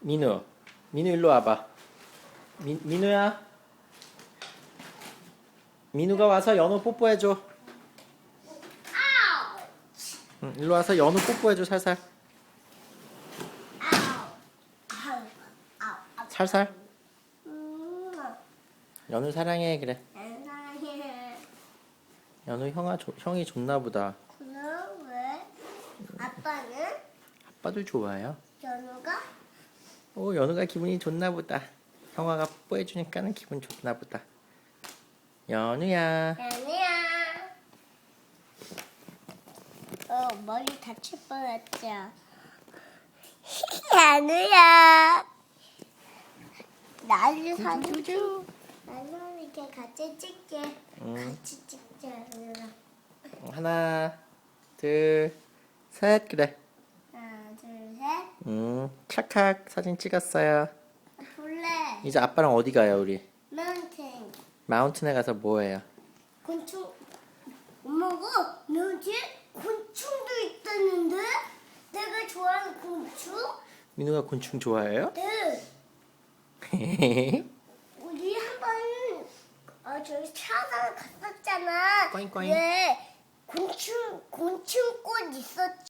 민우, 민우 일로 와봐. 민, 민우야. 민우가 와서 연우 뽀뽀해줘. 응, 일로 와서 연우 뽀뽀해줘 살살. 살살. 음. 연우 사랑해 그래. 연우 형아 조, 형이 좋나 보다. 그럼 왜? 아빠는 아빠도 좋아요. 연우가 오 연우가 기분이 좋나 보다. 형아가 뽀뽀해주니까는 기분 좋나 보다. 연우야. 연우야. 어 머리 다칠 뻔했죠. 연우야. 나를 사주주. 나는 이렇게 같이 찍게. 응. 같이 찍자 연우야. 하나, 둘, 셋 그래. 음 찰칵 사진 찍었어요. 볼래. 이제 아빠랑 어디 가요 우리? 마운틴. 마운틴에 가서 뭐 해요? 곤충. 엄마가 뭐지? 곤충도 있다는데? 내가 좋아하는 곤충? 민우가 곤충 좋아해요? 네. 우리 한번 어 저기 차가 갔었잖아. 꼬잉꼬잉. 왜 곤충 곤충꽃 있었지?